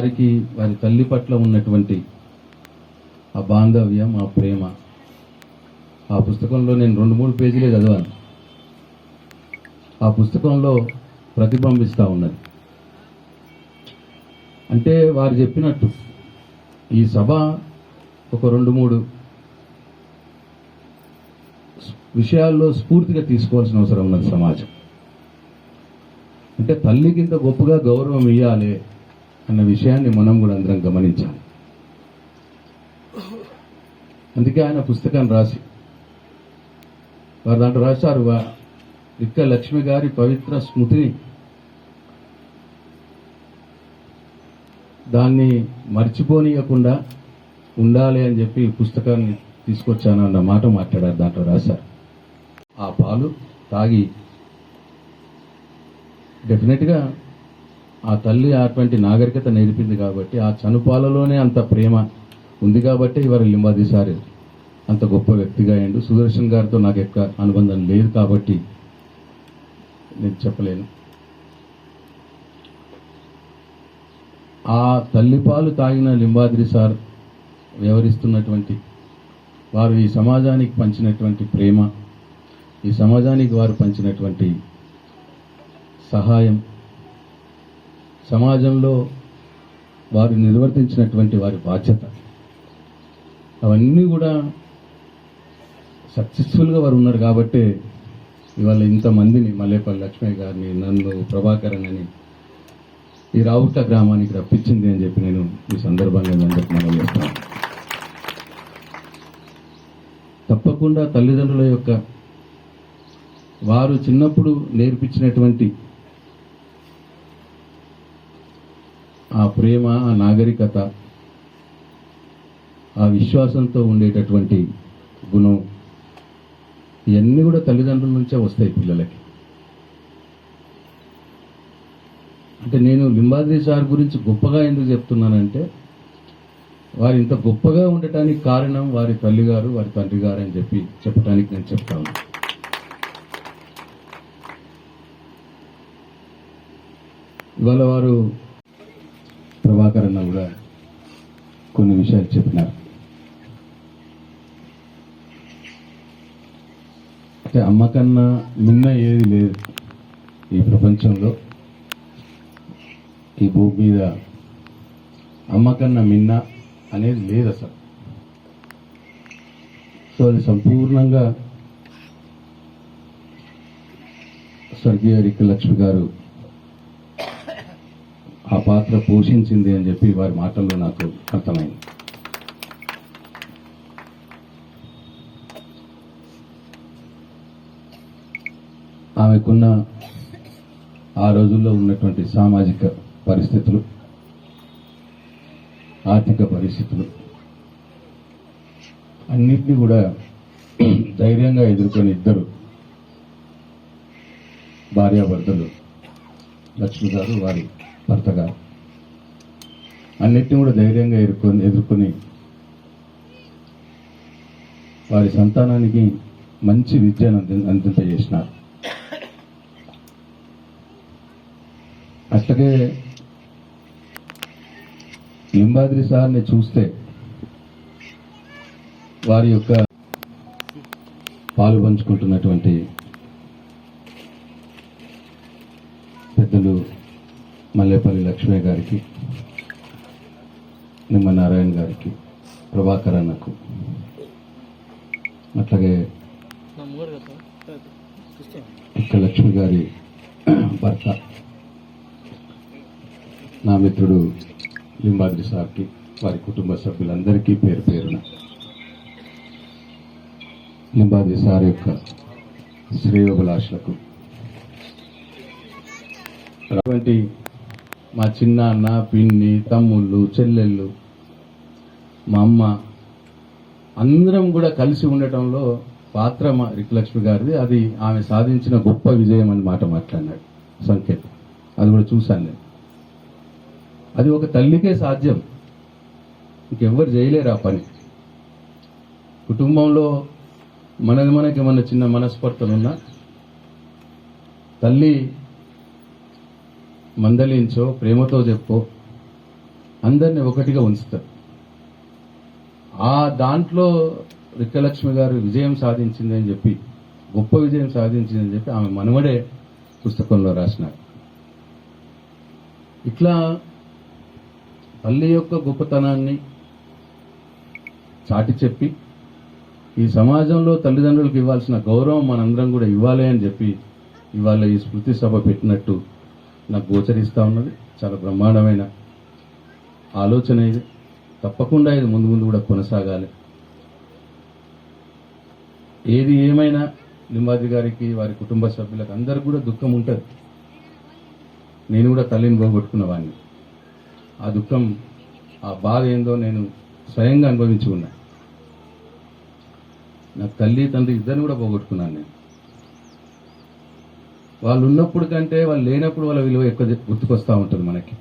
వారికి వారి తల్లి పట్ల ఉన్నటువంటి ఆ బాంధవ్యం ఆ ప్రేమ. ఆ పుస్తకంలో నేను రెండు మూడు పేజీలే చదివాను. ఆ పుస్తకంలో ప్రతిబింబిస్తూ ఉన్నది. అంటే వారు చెప్పినట్టు ఈ సభ ఒక రెండు మూడు విషయాల్లో స్ఫూర్తిగా తీసుకోవాల్సిన అవసరం ఉన్నది సమాజం. అంటే తల్లికి గొప్పగా గౌరవం ఇవ్వాలి అన్న విషయాన్ని మనం కూడా అందరం గమనించాం అందుకే ఆయన పుస్తకాన్ని రాసి వారు దాంట్లో రాశారు వా- ఇక్క లక్ష్మి గారి పవిత్ర స్మృతిని దాన్ని మర్చిపోనీయకుండా ఉండాలి అని చెప్పి పుస్తకాన్ని తీసుకొచ్చాను అన్న మాట మాట్లాడారు దాంట్లో రాశారు. ఆ పాలు తాగి డెఫినెట్గా ఆ తల్లి అటువంటి నాగరికత నేర్పింది కాబట్టి ఆ చనుపాలలోనే అంత ప్రేమ ఉంది కాబట్టి ఇవాళ లింబాదిసారి అంత గొప్ప వ్యక్తిగా అయ్యండు సుదర్శన్ గారితో నాకు ఎక్క అనుబంధం లేదు కాబట్టి నేను చెప్పలేను. ఆ తల్లిపాలు తాగిన లింబాద్రి సార్ వ్యవహరిస్తున్నటువంటి వారు ఈ సమాజానికి పంచినటువంటి ప్రేమ ఈ సమాజానికి వారు పంచినటువంటి సహాయం సమాజంలో వారు నిర్వర్తించినటువంటి వారి బాధ్యత. అవన్నీ కూడా సక్సెస్ఫుల్గా వారు ఉన్నారు కాబట్టి ఇవాళ ఇంతమందిని మల్లేపల్లి లక్ష్మయ్య గారిని నన్ను ప్రభాకరన్ అని ఈ రావుట గ్రామానికి రప్పించింది అని చెప్పి నేను ఈ సందర్భంగా మీ అందరికి మనం చేస్తాను తప్పకుండా తల్లిదండ్రుల యొక్క వారు చిన్నప్పుడు నేర్పించినటువంటి ఆ ప్రేమ ఆ నాగరికత ఆ విశ్వాసంతో ఉండేటటువంటి గుణం ఇవన్నీ కూడా తల్లిదండ్రుల నుంచే వస్తాయి పిల్లలకి. అంటే నేను లింబాద్రి సార్ గురించి గొప్పగా ఎందుకు చెప్తున్నానంటే వారు ఇంత గొప్పగా ఉండటానికి కారణం వారి తల్లిగారు వారి తండ్రి గారు అని చెప్పి చెప్పడానికి నేను చెప్తాను ఇవాళ వారు ప్రభాకర్ అన్న కూడా కొన్ని విషయాలు చెప్పినారు. అంటే అమ్మకన్నా నిన్న మిన్న ఏది లేదు ఈ ప్రపంచంలో. ఈ భూమి మీద అమ్మకన్నా మిన్న అనేది లేదు అసలు. సో అది సంపూర్ణంగా స్వర్గీయ రిక్క లక్ష్మి గారు ఆ పాత్ర పోషించింది అని చెప్పి వారి మాటల్లో నాకు అర్థమైంది. ఆమెకున్న ఆ రోజుల్లో ఉన్నటువంటి సామాజిక పరిస్థితులు ఆర్థిక పరిస్థితులు అన్నిటినీ కూడా ధైర్యంగా ఎదుర్కొని ఇద్దరు భార్యాభర్తలు లక్ష్మి గారు వారి భర్తగా అన్నిటిని కూడా ధైర్యంగా ఎదుర్కొని ఎదుర్కొని వారి సంతానానికి మంచి విద్యను అంది అందింపజేసినారు. అట్లాగే లింబాద్రి సార్ని చూస్తే వారి యొక్క పాలు పంచుకుంటున్నటువంటి మల్లేపల్లి లక్ష్మయ్య గారికి నిమ్మ నారాయణ గారికి ప్రభాకర్ అన్నకు అట్లాగే ఇక్క లక్ష్మి గారి భర్త నా మిత్రుడు లింబాద్రి సార్కి వారి కుటుంబ సభ్యులందరికీ పేరు పేరున లింబాద్రి సార్ యొక్క శ్రేయోభిలాషులకు అటువంటి మా చిన్నాన్న పిన్ని తమ్ముళ్ళు చెల్లెళ్ళు మా అమ్మ అందరం కూడా కలిసి ఉండటంలో పాత్ర మా రిక్లక్ష్మి గారిది. అది ఆమె సాధించిన గొప్ప విజయం అని మాట మాట్లాడినాడు. సంకేతం. అది కూడా చూశాను నేను. అది ఒక తల్లికే సాధ్యం. ఇంకెవ్వరు చేయలేరు ఆ పని. కుటుంబంలో మనది మనకి మన చిన్న మనస్పర్ధలున్నా తల్లి మందలించో ప్రేమతో చెప్పో అందరిని ఒకటిగా ఉంచుతారు ఆ దాంట్లో రిక్కలక్ష్మి గారు విజయం సాధించింది అని చెప్పి గొప్ప విజయం సాధించింది అని చెప్పి ఆమె మనవడే పుస్తకంలో రాసినారు. ఇట్లా తల్లి యొక్క గొప్పతనాన్ని చాటి చెప్పి ఈ సమాజంలో తల్లిదండ్రులకు ఇవ్వాల్సిన గౌరవం మనందరం కూడా ఇవ్వాలి అని చెప్పి ఇవాళ ఈ స్మృతి సభ పెట్టినట్టు నాకు గోచరిస్తూ ఉన్నది. చాలా బ్రహ్మాండమైన ఆలోచన ఇది. తప్పకుండా ఇది ముందు ముందు కూడా కొనసాగాలి. ఏది ఏమైనా లింబాద్రి గారికి వారి కుటుంబ సభ్యులకు అందరికి కూడా దుఃఖం ఉంటుంది. నేను కూడా తల్లిని పోగొట్టుకున్న వాడిని ఆ దుఃఖం ఆ బాధ ఏందో నేను స్వయంగా అనుభవించి నా తల్లి తండ్రి ఇద్దరిని కూడా పోగొట్టుకున్నాను నేను. వాళ్ళు ఉన్నప్పుడు కంటే వాళ్ళు లేనప్పుడు వాళ్ళ విలువ ఎక్కువ గుర్తుకొస్తూ ఉంటుంది మనకి.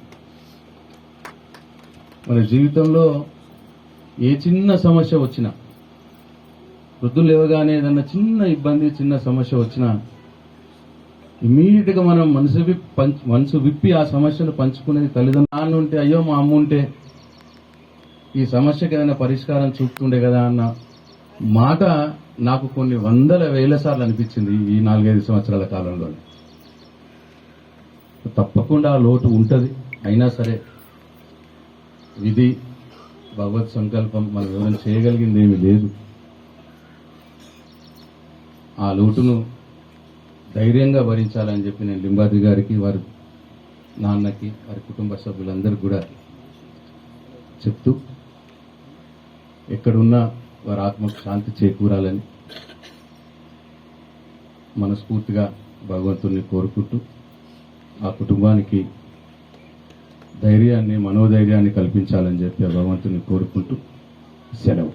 మన జీవితంలో ఏ చిన్న సమస్య వచ్చినా వృద్ధులు లేవగానే ఏదన్నా చిన్న ఇబ్బంది చిన్న సమస్య వచ్చినా ఇమీడియట్గా మనం మనసు విప్పి మనసు విప్పి ఆ సమస్యను పంచుకునేది తల్లిదండ్రులు నాన్న ఉంటే అయ్యో మా అమ్మ ఉంటే ఈ సమస్యకి ఏదైనా పరిష్కారం చూపుతుండే కదా అన్న మాట నాకు కొన్ని వందల వేల సార్లు అనిపించింది ఈ నాలుగైదు సంవత్సరాల కాలంలో తప్పకుండా ఆ లోటు ఉంటుంది. అయినా సరే విధి భగవత్ సంకల్పం మనం ఎవరైనా చేయగలిగింది ఏమీ లేదు. ఆ లోటును ధైర్యంగా భరించాలని చెప్పి నేను లింబాద్రి గారికి వారి నాన్నకి వారి కుటుంబ సభ్యులందరికీ కూడా చెప్తూ ఎక్కడున్నా వారి ఆత్మకు శాంతి చేకూరాలని మనస్ఫూర్తిగా భగవంతుణ్ణి కోరుకుంటూ ఆ కుటుంబానికి ధైర్యాన్ని మనోధైర్యాన్ని కల్పించాలని చెప్పి ఆ భగవంతుని కోరుకుంటూ సెలవు.